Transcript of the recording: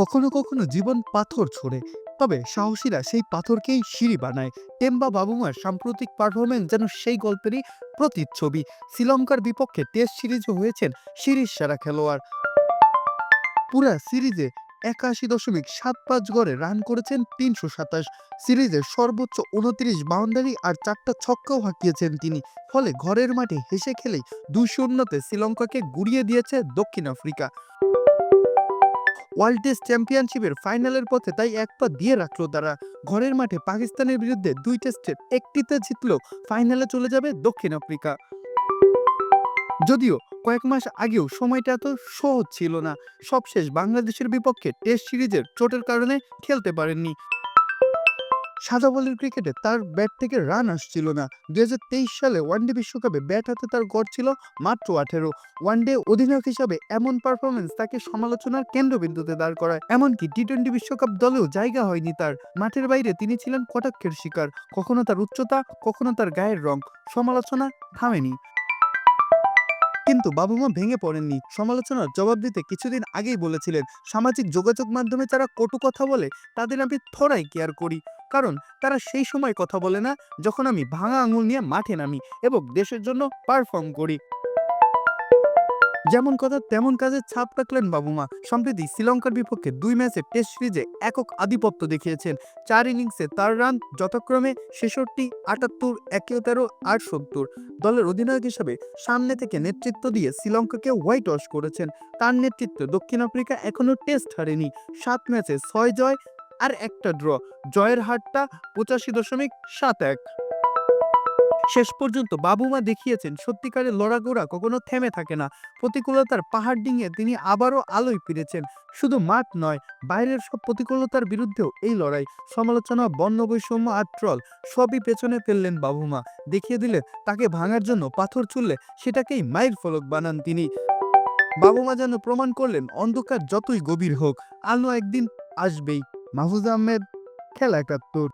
কখনো কখনো জীবন পাথর ছোড়ে। তবে সাহসীরা সেই পাথরকেই সিঁড়ি বানায়। টেম্বা বাবুমার সাম্প্রতিক পারফরমেন্স যেন সেই গল্পেরই প্রতিচ্ছবি। শ্রীলঙ্কার বিপক্ষে টেস্ট সিরিজে হয়েছেন সিরিজ সেরা খেলোয়াড়। পুরা সিরিজে একাশি দশমিক সাত পাঁচ গড়ে রান করেছেন তিনশো সাতাশ। সিরিজের সর্বোচ্চ উনত্রিশ বাউন্ডারি আর চারটা ছক্কাও হাঁকিয়েছেন তিনি। ফলে ঘরের মাঠে হেসে খেলেই দুই শূন্যতে শ্রীলঙ্কাকে গুড়িয়ে দিয়েছে দক্ষিণ আফ্রিকা। ওয়ার্ল্ড টেস্ট চ্যাম্পিয়নশিপের ফাইনালের পথে তাই এক পা দিয়ে রাখল তারা। ঘরের মাঠে পাকিস্তানের বিরুদ্ধে দুই টেস্টের একটিতে জিতলো, ফাইনালে চলে যাবে দক্ষিণ আফ্রিকা। যদিও কয়েক মাস আগেও সময়টা এত সহজ ছিল না, সবশেষ বাংলাদেশের বিপক্ষে টেস্ট সিরিজের চোটের কারণে খেলতে পারেননি। সাদা বলের ক্রিকেটে তার ব্যাট থেকে রান আসছিল না। দু হাজার তেইশ সালে ওয়ানডে বিশ্বকাপে ব্যাট হাতে তার গড় ছিল মাত্র আঠেরো। ওয়ানডে অধিনায়ক হিসাবে এমন পারফরমেন্স তাকে সমালোচনার কেন্দ্রবিন্দুতে দাঁড় করায়। এমনকি টি টোয়েন্টি বিশ্বকাপ দলেও জায়গা হয়নি তার। মাঠের বাইরে তিনি ছিলেন কটাক্ষের শিকার। কখনো তার উচ্চতা, কখনো তার গায়ের রং। সমালোচনা থামেনি। কিন্তু বাবুমা ভেঙে পড়েননি। সমালোচনার জবাব দিতে কিছুদিন আগেই বলেছিলেন, সামাজিক যোগাযোগ মাধ্যমে যারা কটু কথা বলে, তাদের আমি থোড়াই কেয়ার করি। কারণ তারা সেই সময় কথা বলে না যখন আমি ভাঙা আঙুল নিয়ে মাঠে নামি এবং দেশের জন্য পারফর্ম করি। যেমন কথা তেমন কাজে ছাপ রাখলেন বাবুমা। সম্প্রতি শ্রীলঙ্কার বিপক্ষে দুই ম্যাচে টেস্ট সিরিজে একক আধিপত্য দেখিয়েছেন। চার ইনিংসে তার রান যথাক্রমে ছেষট্টি, আটাত্তর একে তেরো আর সত্তর দলের অধিনায়ক হিসাবে সামনে থেকে নেতৃত্ব দিয়ে শ্রীলঙ্কাকে হোয়াইট ওয়াশ করেছেন। তার নেতৃত্বে দক্ষিণ আফ্রিকা এখনও টেস্ট হারেনি। সাত ম্যাচে ছয় জয় আর একটা ড্র জয়ের হারটা পঁচাশি দশমিক সাত এক। শেষ পর্যন্ত বাবুমা দেখিয়েছেন, সত্যিকারের লড়াগোড়া কখনো থেমে থাকে না। প্রতিকূলতার পাহাড় ডিঙিয়ে তিনি আবারও আলোয় ফিরেছেন। শুধু মাঠ নয়, বাইরের সব প্রতিকূলতার বিরুদ্ধেও এই লড়াই, সমালোচনা বর্ণ বৈষম্য আর ট্রল, সবই পেছনে ফেললেন বাবুমা। দেখিয়ে দিলে তাকে ভাঙার জন্য পাথর চুললে সেটাকেই মায়ের ফলক বানান তিনি। বাবুমা যেন প্রমাণ করলেন, অন্ধকার যতই গভীর হোক, আলো একদিন আসবেই। মাহফুজ আহমেদ খেলা একাত্তর